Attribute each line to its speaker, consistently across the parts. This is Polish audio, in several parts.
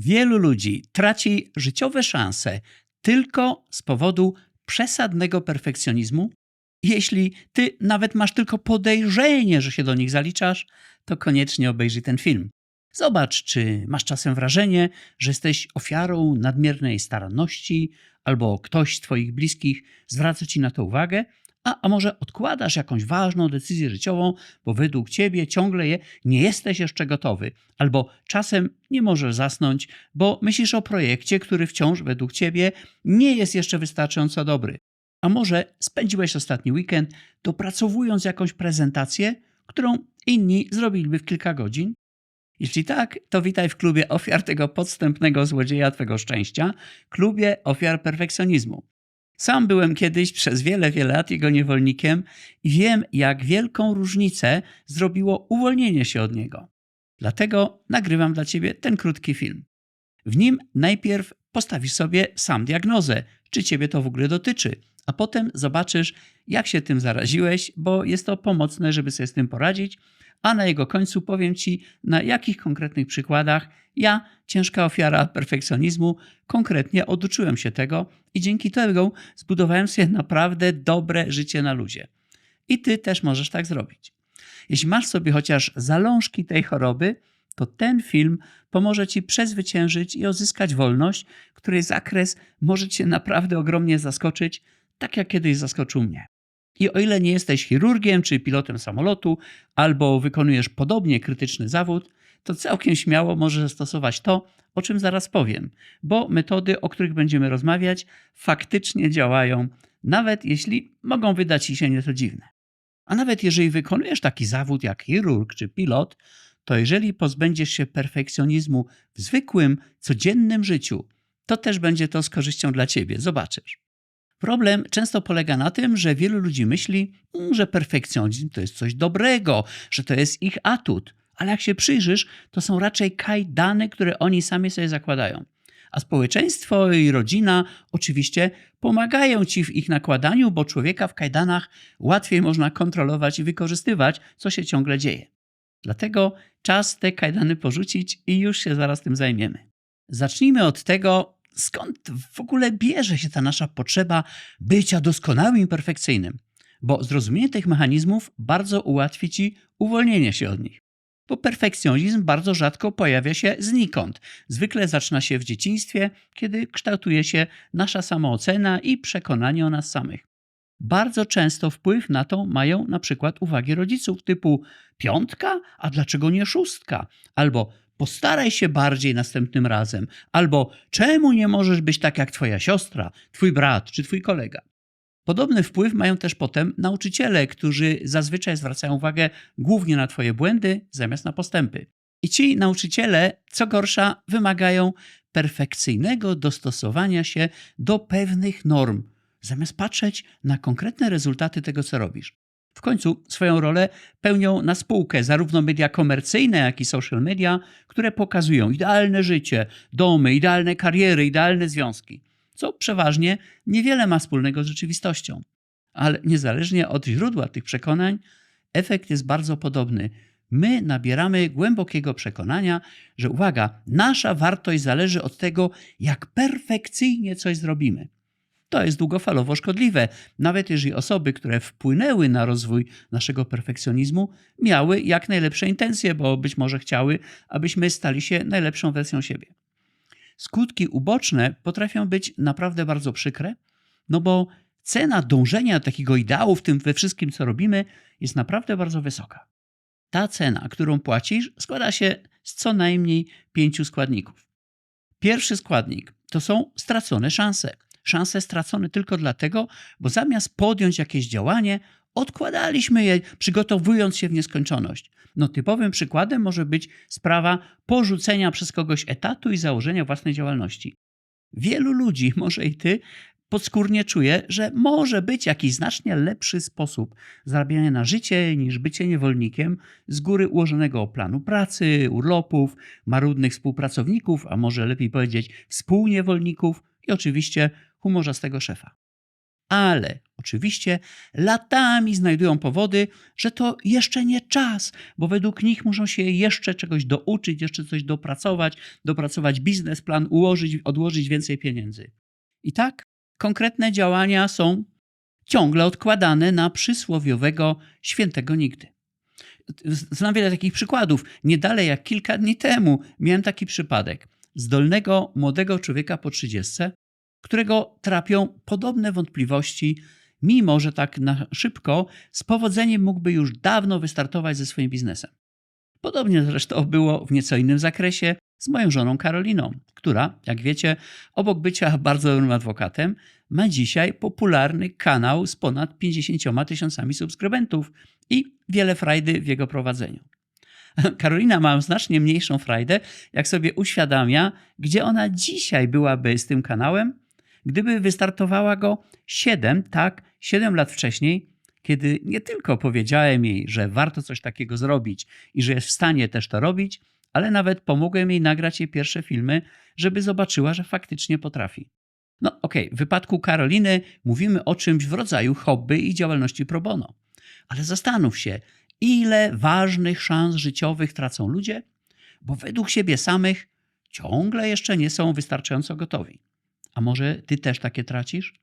Speaker 1: Wielu ludzi traci życiowe szanse tylko z powodu przesadnego perfekcjonizmu. Jeśli ty nawet masz tylko podejrzenie, że się do nich zaliczasz, to koniecznie obejrzyj ten film. Zobacz, czy masz czasem wrażenie, że jesteś ofiarą nadmiernej staranności, albo ktoś z Twoich bliskich zwraca Ci na to uwagę, a, a może odkładasz jakąś ważną decyzję życiową, bo według Ciebie ciągle je nie jesteś jeszcze gotowy, albo czasem nie możesz zasnąć, bo myślisz o projekcie, który wciąż według Ciebie nie jest jeszcze wystarczająco dobry. A może spędziłeś ostatni weekend dopracowując jakąś prezentację, którą inni zrobiliby w kilka godzin? Jeśli tak, to witaj w klubie ofiar tego podstępnego złodzieja Twego szczęścia, klubie ofiar perfekcjonizmu. Sam byłem kiedyś przez wiele, wiele lat jego niewolnikiem i wiem, jak wielką różnicę zrobiło uwolnienie się od niego. Dlatego nagrywam dla Ciebie ten krótki film. W nim najpierw postawisz sobie sam diagnozę, czy Ciebie to w ogóle dotyczy, a potem zobaczysz, jak się tym zaraziłeś, bo jest to pomocne, żeby sobie z tym poradzić, a na jego końcu powiem Ci, na jakich konkretnych przykładach ja, ciężka ofiara perfekcjonizmu, konkretnie oduczyłem się tego i dzięki temu zbudowałem sobie naprawdę dobre życie na luzie. I Ty też możesz tak zrobić. Jeśli masz sobie chociaż zalążki tej choroby, to ten film pomoże Ci przezwyciężyć i odzyskać wolność, której zakres może Cię naprawdę ogromnie zaskoczyć, tak jak kiedyś zaskoczył mnie. I o ile nie jesteś chirurgiem czy pilotem samolotu, albo wykonujesz podobnie krytyczny zawód, to całkiem śmiało możesz stosować to, o czym zaraz powiem, bo metody, o których będziemy rozmawiać, faktycznie działają, nawet jeśli mogą wydać ci się nieco dziwne. A nawet jeżeli wykonujesz taki zawód jak chirurg czy pilot, to jeżeli pozbędziesz się perfekcjonizmu w zwykłym, codziennym życiu, to też będzie to z korzyścią dla ciebie. Zobaczysz. Problem często polega na tym, że wielu ludzi myśli, mm, że perfekcjonizm to jest coś dobrego, że to jest ich atut, ale jak się przyjrzysz, to są raczej kajdany, które oni sami sobie zakładają. A społeczeństwo i rodzina oczywiście pomagają ci w ich nakładaniu, bo człowieka w kajdanach łatwiej można kontrolować i wykorzystywać, co się ciągle dzieje. Dlatego czas te kajdany porzucić i już się zaraz tym zajmiemy. Zacznijmy od tego, skąd w ogóle bierze się ta nasza potrzeba bycia doskonałym i perfekcyjnym? Bo zrozumienie tych mechanizmów bardzo ułatwi ci uwolnienie się od nich. Bo perfekcjonizm bardzo rzadko pojawia się znikąd. Zwykle zaczyna się w dzieciństwie, kiedy kształtuje się nasza samoocena i przekonanie o nas samych. Bardzo często wpływ na to mają na przykład uwagi rodziców typu piątka, a dlaczego nie szóstka? Albo postaraj się bardziej następnym razem, albo czemu nie możesz być tak jak twoja siostra, twój brat czy twój kolega. Podobny wpływ mają też potem nauczyciele, którzy zazwyczaj zwracają uwagę głównie na twoje błędy zamiast na postępy. I ci nauczyciele, co gorsza, wymagają perfekcyjnego dostosowania się do pewnych norm, zamiast patrzeć na konkretne rezultaty tego, co robisz. W końcu swoją rolę pełnią na spółkę zarówno media komercyjne, jak i social media, które pokazują idealne życie, domy, idealne kariery, idealne związki, co przeważnie niewiele ma wspólnego z rzeczywistością. Ale niezależnie od źródła tych przekonań, efekt jest bardzo podobny. My nabieramy głębokiego przekonania, że uwaga, nasza wartość zależy od tego, jak perfekcyjnie coś zrobimy. To jest długofalowo szkodliwe, nawet jeżeli osoby, które wpłynęły na rozwój naszego perfekcjonizmu, miały jak najlepsze intencje, bo być może chciały, abyśmy stali się najlepszą wersją siebie. Skutki uboczne potrafią być naprawdę bardzo przykre, no bo cena dążenia do takiego ideału w tym we wszystkim, co robimy, jest naprawdę bardzo wysoka. Ta cena, którą płacisz, składa się z co najmniej pięciu składników. Pierwszy składnik to są stracone szanse szanse stracone tylko dlatego, bo zamiast podjąć jakieś działanie, odkładaliśmy je, przygotowując się w nieskończoność. No, typowym przykładem może być sprawa porzucenia przez kogoś etatu i założenia własnej działalności. Wielu ludzi, może i ty, podskórnie czuje, że może być jakiś znacznie lepszy sposób zarabiania na życie niż bycie niewolnikiem z góry ułożonego planu pracy, urlopów, marudnych współpracowników, a może lepiej powiedzieć współniewolników i oczywiście humorzastego szefa. Ale Oczywiście latami znajdują powody, że to jeszcze nie czas, bo według nich muszą się jeszcze czegoś douczyć, jeszcze coś dopracować, dopracować biznesplan, ułożyć, odłożyć więcej pieniędzy. I tak konkretne działania są ciągle odkładane na przysłowiowego świętego nigdy. Znam wiele takich przykładów. Nie dalej jak kilka dni temu miałem taki przypadek zdolnego młodego człowieka po trzydziestce, którego trapią podobne wątpliwości, mimo że tak na szybko z powodzeniem mógłby już dawno wystartować ze swoim biznesem. Podobnie zresztą było w nieco innym zakresie z moją żoną Karoliną, która, jak wiecie, obok bycia bardzo dobrym adwokatem, ma dzisiaj popularny kanał z ponad 50 tysiącami subskrybentów i wiele frajdy w jego prowadzeniu. Karolina ma znacznie mniejszą frajdę, jak sobie uświadamia, gdzie ona dzisiaj byłaby z tym kanałem, gdyby wystartowała go 7, tak, 7 lat wcześniej, kiedy nie tylko powiedziałem jej, że warto coś takiego zrobić i że jest w stanie też to robić, ale nawet pomogłem jej nagrać jej pierwsze filmy, żeby zobaczyła, że faktycznie potrafi. No okej, okay, w wypadku Karoliny mówimy o czymś w rodzaju hobby i działalności pro bono. Ale zastanów się, ile ważnych szans życiowych tracą ludzie, bo według siebie samych ciągle jeszcze nie są wystarczająco gotowi. A może ty też takie tracisz?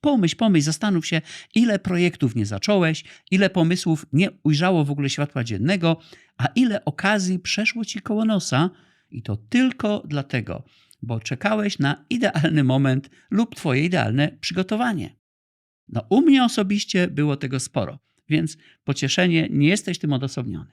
Speaker 1: Pomyśl, pomyśl, zastanów się, ile projektów nie zacząłeś, ile pomysłów nie ujrzało w ogóle światła dziennego, a ile okazji przeszło ci koło nosa i to tylko dlatego, bo czekałeś na idealny moment lub twoje idealne przygotowanie. No, u mnie osobiście było tego sporo, więc pocieszenie, nie jesteś tym odosobniony.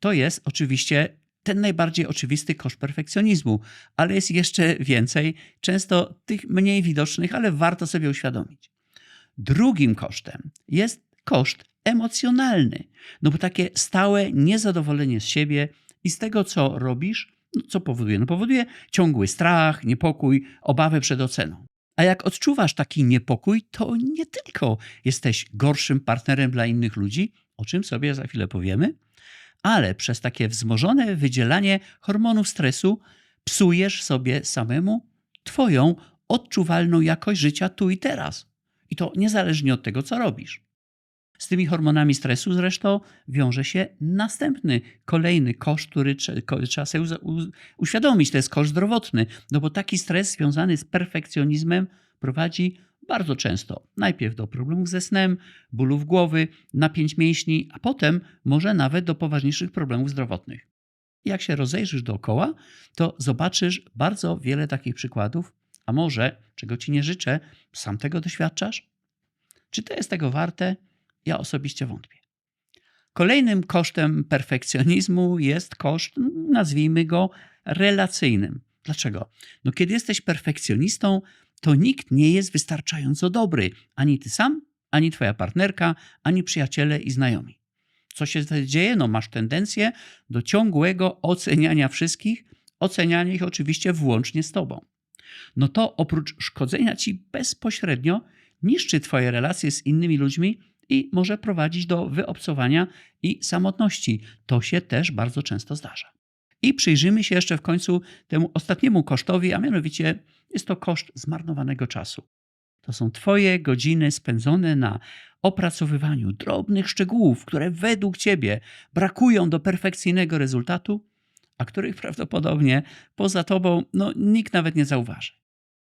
Speaker 1: To jest oczywiście ten najbardziej oczywisty koszt perfekcjonizmu, ale jest jeszcze więcej, często tych mniej widocznych, ale warto sobie uświadomić. Drugim kosztem jest koszt emocjonalny, no bo takie stałe niezadowolenie z siebie i z tego, co robisz, no co powoduje? No powoduje ciągły strach, niepokój, obawę przed oceną. A jak odczuwasz taki niepokój, to nie tylko jesteś gorszym partnerem dla innych ludzi, o czym sobie za chwilę powiemy, ale przez takie wzmożone wydzielanie hormonów stresu psujesz sobie samemu Twoją odczuwalną jakość życia tu i teraz. I to niezależnie od tego, co robisz. Z tymi hormonami stresu zresztą wiąże się następny, kolejny koszt, który trzeba sobie uświadomić. To jest koszt zdrowotny, no bo taki stres związany z perfekcjonizmem prowadzi bardzo często najpierw do problemów ze snem, bólów głowy, napięć mięśni, a potem może nawet do poważniejszych problemów zdrowotnych. Jak się rozejrzysz dookoła, to zobaczysz bardzo wiele takich przykładów, a może, czego ci nie życzę, sam tego doświadczasz? Czy to jest tego warte? Ja osobiście wątpię. Kolejnym kosztem perfekcjonizmu jest koszt, nazwijmy go relacyjnym. Dlaczego? No, kiedy jesteś perfekcjonistą, to nikt nie jest wystarczająco dobry. Ani ty sam, ani twoja partnerka, ani przyjaciele i znajomi. Co się dzieje? No, masz tendencję do ciągłego oceniania wszystkich, oceniania ich oczywiście włącznie z tobą. No to oprócz szkodzenia ci bezpośrednio, niszczy twoje relacje z innymi ludźmi i może prowadzić do wyobcowania i samotności. To się też bardzo często zdarza. I przyjrzymy się jeszcze w końcu temu ostatniemu kosztowi, a mianowicie jest to koszt zmarnowanego czasu. To są Twoje godziny spędzone na opracowywaniu drobnych szczegółów, które według Ciebie brakują do perfekcyjnego rezultatu, a których prawdopodobnie poza Tobą no, nikt nawet nie zauważy.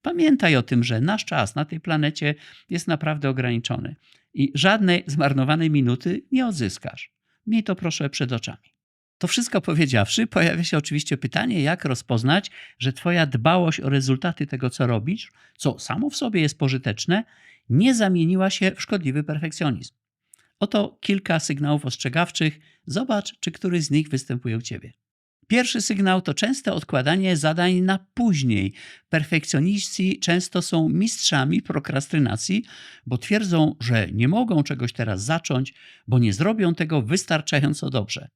Speaker 1: Pamiętaj o tym, że nasz czas na tej planecie jest naprawdę ograniczony i żadnej zmarnowanej minuty nie odzyskasz. Miej to proszę przed oczami. To wszystko powiedziawszy, pojawia się oczywiście pytanie, jak rozpoznać, że Twoja dbałość o rezultaty tego, co robisz, co samo w sobie jest pożyteczne, nie zamieniła się w szkodliwy perfekcjonizm. Oto kilka sygnałów ostrzegawczych. Zobacz, czy któryś z nich występuje u Ciebie. Pierwszy sygnał to częste odkładanie zadań na później. Perfekcjoniści często są mistrzami prokrastynacji, bo twierdzą, że nie mogą czegoś teraz zacząć, bo nie zrobią tego wystarczająco dobrze.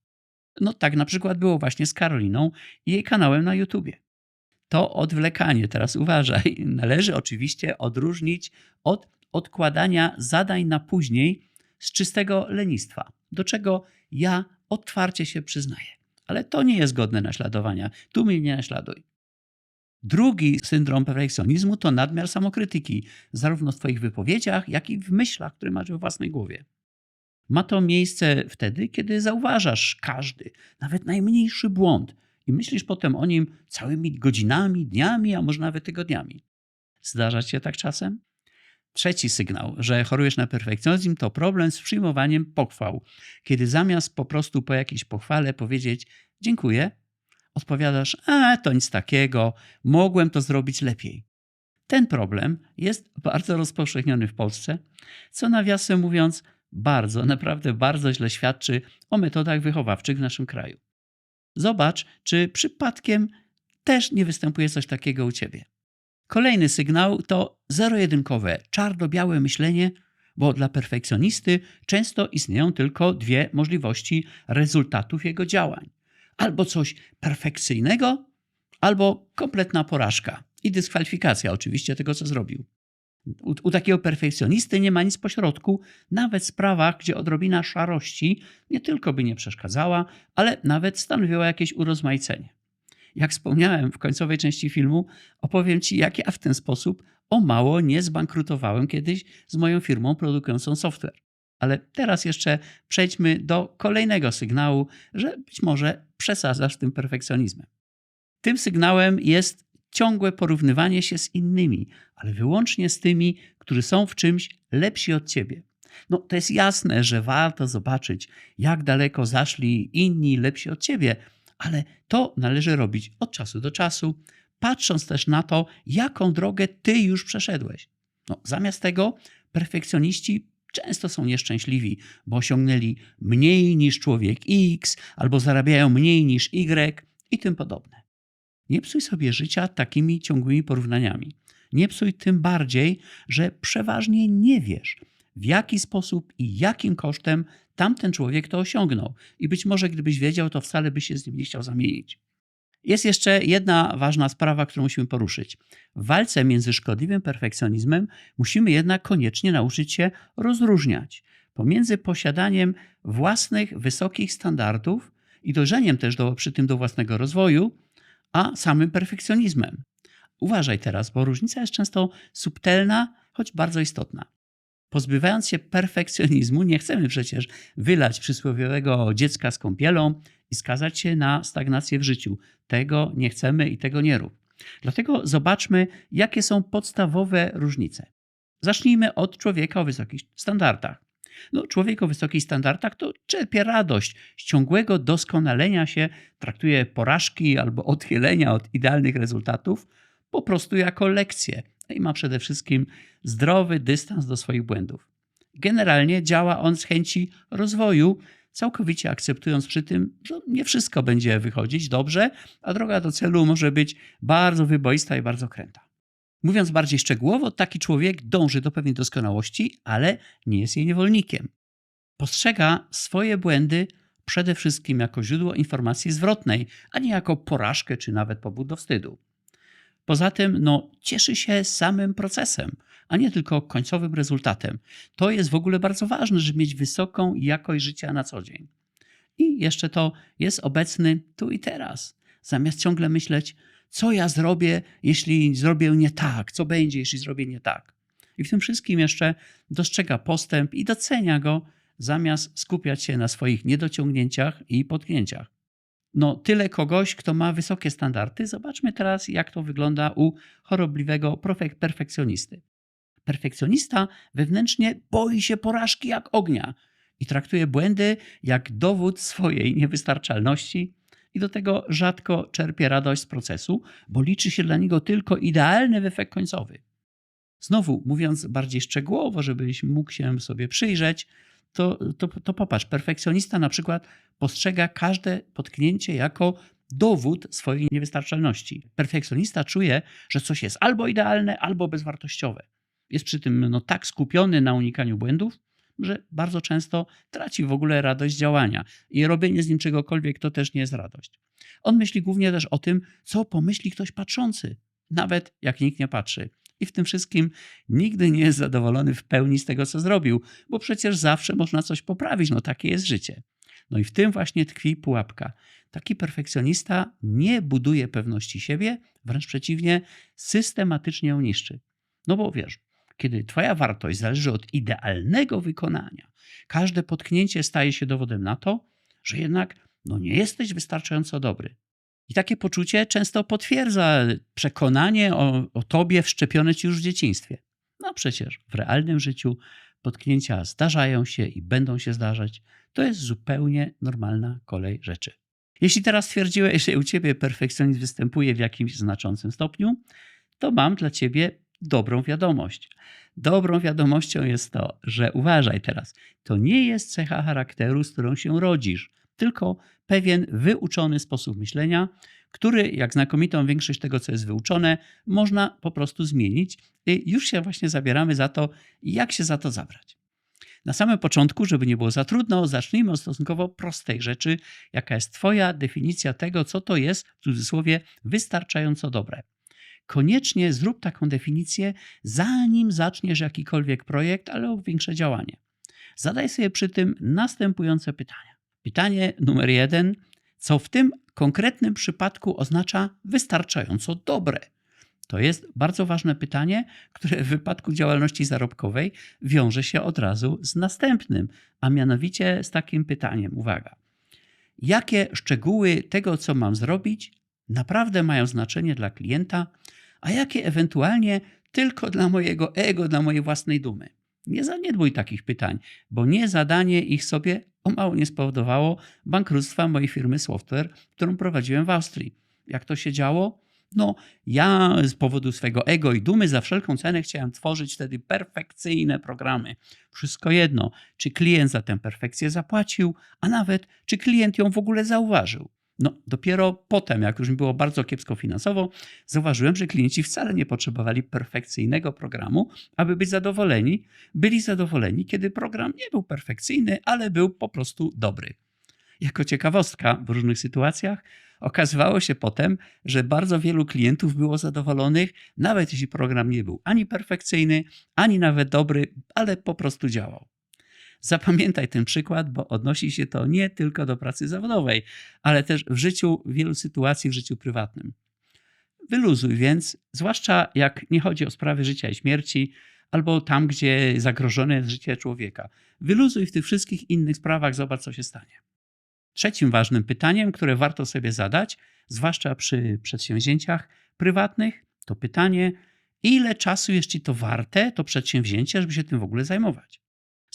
Speaker 1: No tak na przykład było właśnie z Karoliną i jej kanałem na YouTubie. To odwlekanie, teraz uważaj, należy oczywiście odróżnić od odkładania zadań na później z czystego lenistwa, do czego ja otwarcie się przyznaję. Ale to nie jest godne naśladowania. Tu mnie nie naśladuj. Drugi syndrom perfekcjonizmu to nadmiar samokrytyki, zarówno w Twoich wypowiedziach, jak i w myślach, które masz we własnej głowie. Ma to miejsce wtedy, kiedy zauważasz każdy, nawet najmniejszy błąd i myślisz potem o nim całymi godzinami, dniami, a może nawet tygodniami. Zdarza ci się tak czasem? Trzeci sygnał, że chorujesz na perfekcjonizm, to problem z przyjmowaniem pochwał. Kiedy zamiast po prostu po jakiejś pochwale powiedzieć dziękuję, odpowiadasz, a to nic takiego, mogłem to zrobić lepiej. Ten problem jest bardzo rozpowszechniony w Polsce, co nawiasem mówiąc, bardzo, naprawdę bardzo źle świadczy o metodach wychowawczych w naszym kraju. Zobacz, czy przypadkiem też nie występuje coś takiego u ciebie. Kolejny sygnał to zero-jedynkowe, czarno-białe myślenie, bo dla perfekcjonisty często istnieją tylko dwie możliwości rezultatów jego działań. Albo coś perfekcyjnego, albo kompletna porażka i dyskwalifikacja oczywiście tego, co zrobił. U, u, takiego perfekcjonisty nie ma nic pośrodku, nawet w sprawach, gdzie odrobina szarości nie tylko by nie przeszkadzała, ale nawet stanowiła jakieś urozmaicenie. Jak wspomniałem w końcowej części filmu, opowiem Ci, jak ja w ten sposób o mało nie zbankrutowałem kiedyś z moją firmą produkującą software. Ale teraz jeszcze przejdźmy do kolejnego sygnału, że być może przesadzasz tym perfekcjonizmem. Tym sygnałem jest ciągłe porównywanie się z innymi, ale wyłącznie z tymi, którzy są w czymś lepsi od ciebie. No, to jest jasne, że warto zobaczyć, jak daleko zaszli inni lepsi od ciebie, ale to należy robić od czasu do czasu, patrząc też na to, jaką drogę ty już przeszedłeś. No, zamiast tego perfekcjoniści często są nieszczęśliwi, bo osiągnęli mniej niż człowiek X, albo zarabiają mniej niż Y i tym podobne. Nie psuj sobie życia takimi ciągłymi porównaniami. Nie psuj tym bardziej, że przeważnie nie wiesz, w jaki sposób i jakim kosztem tamten człowiek to osiągnął. I być może gdybyś wiedział, to wcale byś się z nim nie chciał zamienić. Jest jeszcze jedna ważna sprawa, którą musimy poruszyć. W walce między szkodliwym perfekcjonizmem musimy jednak koniecznie nauczyć się rozróżniać pomiędzy posiadaniem własnych wysokich standardów i dążeniem też do, przy tym do własnego rozwoju, a samym perfekcjonizmem. Uważaj teraz, bo różnica jest często subtelna, choć bardzo istotna. Pozbywając się perfekcjonizmu, nie chcemy przecież wylać przysłowiowego dziecka z kąpielą i skazać się na stagnację w życiu. Tego nie chcemy i tego nie rób. Dlatego zobaczmy, jakie są podstawowe różnice. Zacznijmy od człowieka o wysokich standardach. No, człowiek o wysokich standardach to czerpie radość z ciągłego doskonalenia się, traktuje porażki albo odchylenia od idealnych rezultatów po prostu jako lekcję i ma przede wszystkim zdrowy dystans do swoich błędów. Generalnie działa on z chęci rozwoju, całkowicie akceptując przy tym, że nie wszystko będzie wychodzić dobrze, a droga do celu może być bardzo wyboista i bardzo kręta. Mówiąc bardziej szczegółowo, taki człowiek dąży do pewnej doskonałości, ale nie jest jej niewolnikiem. Postrzega swoje błędy przede wszystkim jako źródło informacji zwrotnej, a nie jako porażkę czy nawet powód do wstydu. Poza tym no, cieszy się samym procesem, a nie tylko końcowym rezultatem. To jest w ogóle bardzo ważne, żeby mieć wysoką jakość życia na co dzień. I jeszcze to jest obecny tu i teraz. Zamiast ciągle myśleć, co ja zrobię, jeśli zrobię nie tak, co będzie, jeśli zrobię nie tak. I w tym wszystkim jeszcze dostrzega postęp i docenia go, zamiast skupiać się na swoich niedociągnięciach i potknięciach. No, tyle kogoś, kto ma wysokie standardy. Zobaczmy teraz, jak to wygląda u chorobliwego perfekcjonisty. Perfekcjonista wewnętrznie boi się porażki jak ognia i traktuje błędy jak dowód swojej niewystarczalności i do tego rzadko czerpie radość z procesu, bo liczy się dla niego tylko idealny efekt końcowy. Znowu, mówiąc bardziej szczegółowo, żebyś mógł się sobie przyjrzeć, to, to, to popatrz, perfekcjonista na przykład postrzega każde potknięcie jako dowód swojej niewystarczalności. Perfekcjonista czuje, że coś jest albo idealne, albo bezwartościowe. Jest przy tym no, tak skupiony na unikaniu błędów, że bardzo często traci w ogóle radość działania i robienie z nim czegokolwiek to też nie jest radość. On myśli głównie też o tym, co pomyśli ktoś patrzący, nawet jak nikt nie patrzy. I w tym wszystkim nigdy nie jest zadowolony w pełni z tego, co zrobił, bo przecież zawsze można coś poprawić, no takie jest życie. No i w tym właśnie tkwi pułapka. Taki perfekcjonista nie buduje pewności siebie, wręcz przeciwnie, systematycznie ją niszczy. No bo wiesz, kiedy Twoja wartość zależy od idealnego wykonania, każde potknięcie staje się dowodem na to, że jednak no, nie jesteś wystarczająco dobry. I takie poczucie często potwierdza przekonanie o, o tobie wszczepione ci już w dzieciństwie. No przecież w realnym życiu potknięcia zdarzają się i będą się zdarzać. To jest zupełnie normalna kolej rzeczy. Jeśli teraz twierdziłeś, że u ciebie perfekcjonizm występuje w jakimś znaczącym stopniu, to mam dla ciebie dobrą wiadomość. Dobrą wiadomością jest to, że uważaj teraz, to nie jest cecha charakteru, z którą się rodzisz, tylko pewien wyuczony sposób myślenia, który, jak znakomitą większość tego, co jest wyuczone, można po prostu zmienić. I już się właśnie zabieramy za to, jak się za to zabrać. Na samym początku, żeby nie było za trudno, zacznijmy od stosunkowo prostej rzeczy, jaka jest Twoja definicja tego, co to jest, w cudzysłowie, wystarczająco dobre. Koniecznie zrób taką definicję, zanim zaczniesz jakikolwiek projekt, ale lub większe działanie. Zadaj sobie przy tym następujące pytania. Pytanie numer jeden: co w tym konkretnym przypadku oznacza wystarczająco dobre? To jest bardzo ważne pytanie, które w wypadku działalności zarobkowej wiąże się od razu z następnym, a mianowicie z takim pytaniem: uwaga, jakie szczegóły tego, co mam zrobić, naprawdę mają znaczenie dla klienta, a jakie ewentualnie tylko dla mojego ego, dla mojej własnej dumy? Nie zaniedbuj takich pytań, bo nie zadanie ich sobie o mało nie spowodowało bankructwa mojej firmy software, którą prowadziłem w Austrii. Jak to się działo? No, ja z powodu swego ego i dumy za wszelką cenę chciałem tworzyć wtedy perfekcyjne programy. Wszystko jedno, czy klient za tę perfekcję zapłacił, a nawet czy klient ją w ogóle zauważył. No, dopiero potem, jak już mi było bardzo kiepsko finansowo, zauważyłem, że klienci wcale nie potrzebowali perfekcyjnego programu, aby być zadowoleni. Byli zadowoleni, kiedy program nie był perfekcyjny, ale był po prostu dobry. Jako ciekawostka w różnych sytuacjach okazywało się potem, że bardzo wielu klientów było zadowolonych, nawet jeśli program nie był ani perfekcyjny, ani nawet dobry, ale po prostu działał. Zapamiętaj ten przykład, bo odnosi się to nie tylko do pracy zawodowej, ale też w życiu, w wielu sytuacji w życiu prywatnym. Wyluzuj więc, zwłaszcza jak nie chodzi o sprawy życia i śmierci, albo tam, gdzie zagrożone jest życie człowieka. Wyluzuj w tych wszystkich innych sprawach, zobacz, co się stanie. Trzecim ważnym pytaniem, które warto sobie zadać, zwłaszcza przy przedsięwzięciach prywatnych, to pytanie, ile czasu jest ci to warte, to przedsięwzięcie, żeby się tym w ogóle zajmować.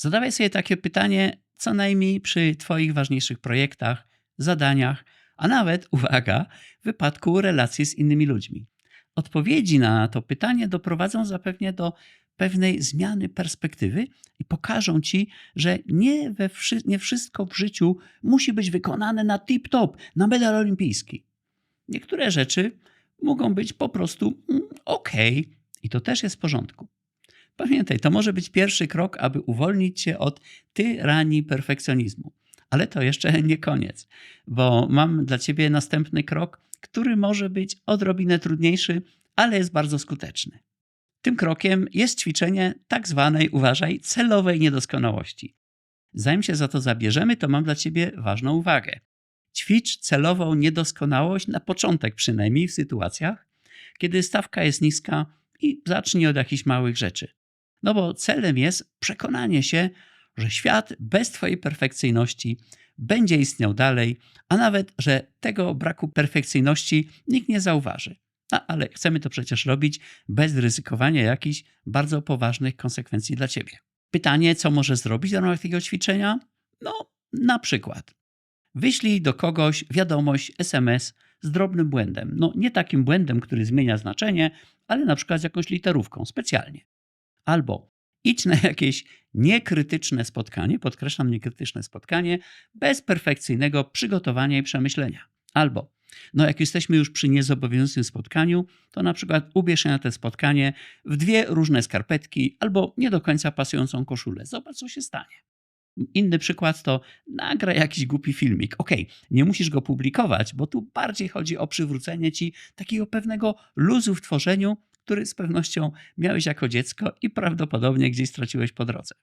Speaker 1: Zadawaj sobie takie pytanie co najmniej przy Twoich ważniejszych projektach, zadaniach, a nawet, uwaga, wypadku relacji z innymi ludźmi. Odpowiedzi na to pytanie doprowadzą zapewne do pewnej zmiany perspektywy i pokażą ci, że nie, we wszy- nie wszystko w życiu musi być wykonane na tip-top, na medal olimpijski. Niektóre rzeczy mogą być po prostu mm, ok, i to też jest w porządku. Pamiętaj, to może być pierwszy krok, aby uwolnić się od tyranii perfekcjonizmu. Ale to jeszcze nie koniec, bo mam dla ciebie następny krok, który może być odrobinę trudniejszy, ale jest bardzo skuteczny. Tym krokiem jest ćwiczenie tak zwanej, uważaj, celowej niedoskonałości. Zanim się za to zabierzemy, to mam dla ciebie ważną uwagę. Ćwicz celową niedoskonałość na początek przynajmniej w sytuacjach, kiedy stawka jest niska i zacznij od jakichś małych rzeczy. No bo celem jest przekonanie się, że świat bez Twojej perfekcyjności będzie istniał dalej, a nawet, że tego braku perfekcyjności nikt nie zauważy. A, ale chcemy to przecież robić bez ryzykowania jakichś bardzo poważnych konsekwencji dla Ciebie. Pytanie, co możesz zrobić w ramach takiego ćwiczenia? No, na przykład wyślij do kogoś wiadomość SMS z drobnym błędem. No, nie takim błędem, który zmienia znaczenie, ale na przykład z jakąś literówką specjalnie. Albo idź na jakieś niekrytyczne spotkanie, podkreślam niekrytyczne spotkanie, bez perfekcyjnego przygotowania i przemyślenia. Albo, no jak jesteśmy już przy niezobowiązującym spotkaniu, to na przykład ubierz się na to spotkanie w dwie różne skarpetki albo nie do końca pasującą koszulę. Zobacz, co się stanie. Inny przykład to nagraj jakiś głupi filmik. Ok, nie musisz go publikować, bo tu bardziej chodzi o przywrócenie ci takiego pewnego luzu w tworzeniu, który z pewnością miałeś jako dziecko i prawdopodobnie gdzieś straciłeś po drodze.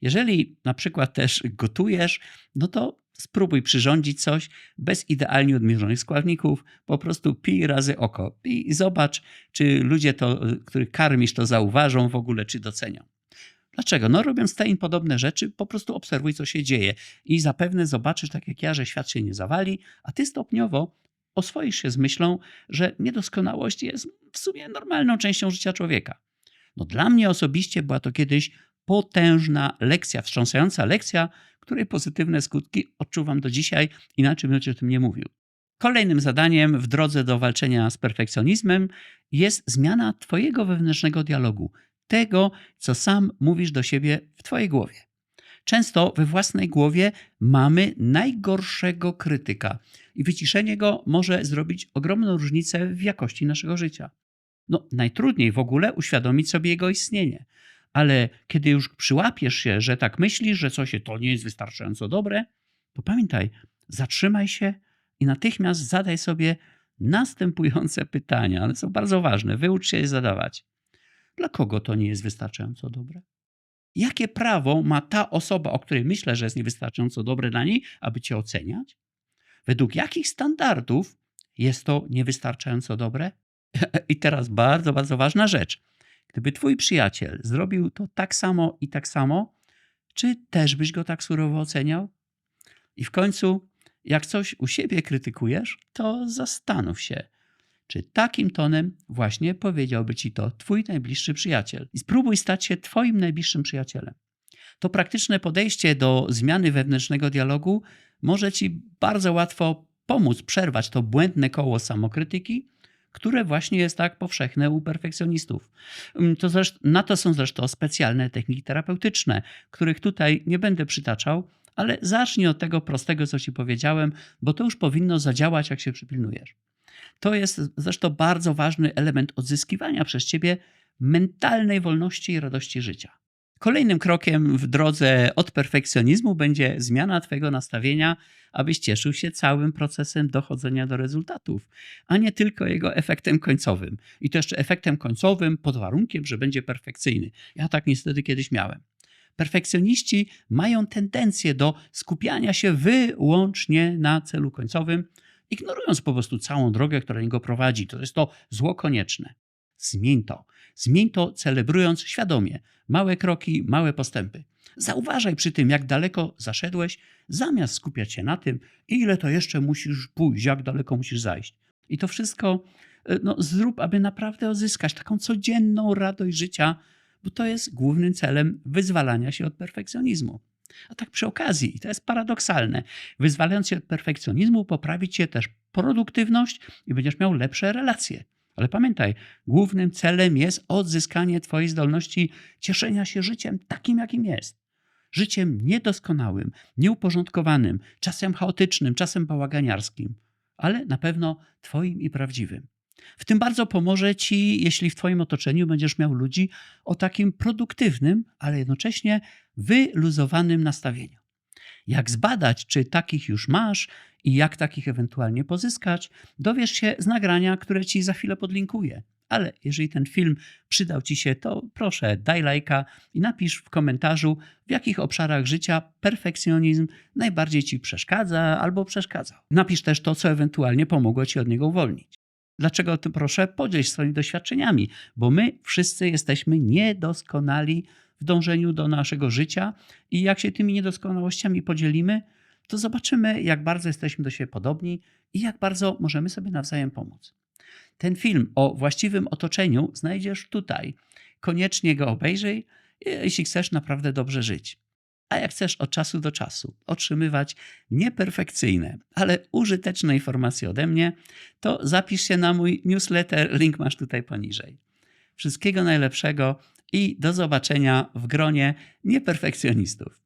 Speaker 1: Jeżeli na przykład też gotujesz, no to spróbuj przyrządzić coś bez idealnie odmierzonych składników. Po prostu pij razy oko i zobacz, czy ludzie, to, których karmisz, to zauważą w ogóle, czy docenią. Dlaczego? No robiąc te i podobne rzeczy, po prostu obserwuj, co się dzieje i zapewne zobaczysz, tak jak ja, że świat się nie zawali, a ty stopniowo oswoisz się z myślą, że niedoskonałość jest w sumie normalną częścią życia człowieka. No dla mnie osobiście była to kiedyś potężna lekcja, wstrząsająca lekcja, której pozytywne skutki odczuwam do dzisiaj, inaczej bym o tym nie mówił. Kolejnym zadaniem w drodze do walczenia z perfekcjonizmem jest zmiana Twojego wewnętrznego dialogu, tego, co sam mówisz do siebie w Twojej głowie. Często we własnej głowie mamy najgorszego krytyka i wyciszenie go może zrobić ogromną różnicę w jakości naszego życia. No, najtrudniej w ogóle uświadomić sobie jego istnienie, ale kiedy już przyłapiesz się, że tak myślisz, że coś to nie jest wystarczająco dobre, to pamiętaj, zatrzymaj się i natychmiast zadaj sobie następujące pytania. One są bardzo ważne. Wyucz się je zadawać. Dla kogo to nie jest wystarczająco dobre? Jakie prawo ma ta osoba, o której myślę, że jest niewystarczająco dobre dla niej, aby cię oceniać? Według jakich standardów jest to niewystarczająco dobre? I teraz bardzo, bardzo ważna rzecz. Gdyby twój przyjaciel zrobił to tak samo i tak samo, czy też byś go tak surowo oceniał? I w końcu, jak coś u siebie krytykujesz, to zastanów się, czy takim tonem właśnie powiedziałby ci to twój najbliższy przyjaciel. I spróbuj stać się twoim najbliższym przyjacielem. To praktyczne podejście do zmiany wewnętrznego dialogu może ci bardzo łatwo pomóc przerwać to błędne koło samokrytyki, które właśnie jest tak powszechne u perfekcjonistów. To zresztą, na to są zresztą specjalne techniki terapeutyczne, których tutaj nie będę przytaczał, ale zacznij od tego prostego, co ci powiedziałem, bo to już powinno zadziałać, jak się przypilnujesz. To jest zresztą bardzo ważny element odzyskiwania przez ciebie mentalnej wolności i radości życia. Kolejnym krokiem w drodze od perfekcjonizmu będzie zmiana Twojego nastawienia, abyś cieszył się całym procesem dochodzenia do rezultatów, a nie tylko jego efektem końcowym. I to jeszcze efektem końcowym pod warunkiem, że będzie perfekcyjny. Ja tak niestety kiedyś miałem. Perfekcjoniści mają tendencję do skupiania się wyłącznie na celu końcowym, ignorując po prostu całą drogę, która niego prowadzi. To jest to zło konieczne. Zmień to. Zmień to celebrując świadomie małe kroki, małe postępy. Zauważaj przy tym, jak daleko zaszedłeś, zamiast skupiać się na tym, ile to jeszcze musisz pójść, jak daleko musisz zajść. I to wszystko e, no, zrób, aby naprawdę uzyskać taką codzienną radość życia, bo to jest głównym celem wyzwalania się od perfekcjonizmu. A tak przy okazji, i to jest paradoksalne, wyzwalając się od perfekcjonizmu, poprawić się też produktywność i będziesz miał lepsze relacje. Ale pamiętaj, głównym celem jest odzyskanie Twojej zdolności cieszenia się życiem takim, jakim jest. Życiem niedoskonałym, nieuporządkowanym, czasem chaotycznym, czasem bałaganiarskim, ale na pewno Twoim i prawdziwym. W tym bardzo pomoże Ci, jeśli w Twoim otoczeniu będziesz miał ludzi o takim produktywnym, ale jednocześnie wyluzowanym nastawieniu. Jak zbadać, czy takich już masz i jak takich ewentualnie pozyskać, dowiesz się z nagrania, które Ci za chwilę podlinkuję. Ale jeżeli ten film przydał Ci się, to proszę daj lajka i napisz w komentarzu, w jakich obszarach życia perfekcjonizm najbardziej Ci przeszkadza albo przeszkadzał. Napisz też to, co ewentualnie pomogło Ci od niego uwolnić. Dlaczego o tym proszę? Podziel się swoimi doświadczeniami, bo my wszyscy jesteśmy niedoskonali w dążeniu do naszego życia i jak się tymi niedoskonałościami podzielimy, to zobaczymy, jak bardzo jesteśmy do siebie podobni i jak bardzo możemy sobie nawzajem pomóc. Ten film o właściwym otoczeniu znajdziesz tutaj. Koniecznie go obejrzyj, jeśli chcesz naprawdę dobrze żyć. A jak chcesz od czasu do czasu otrzymywać nieperfekcyjne, ale użyteczne informacje ode mnie, to zapisz się na mój newsletter, link masz tutaj poniżej. Wszystkiego najlepszego i do zobaczenia w gronie nieperfekcjonistów.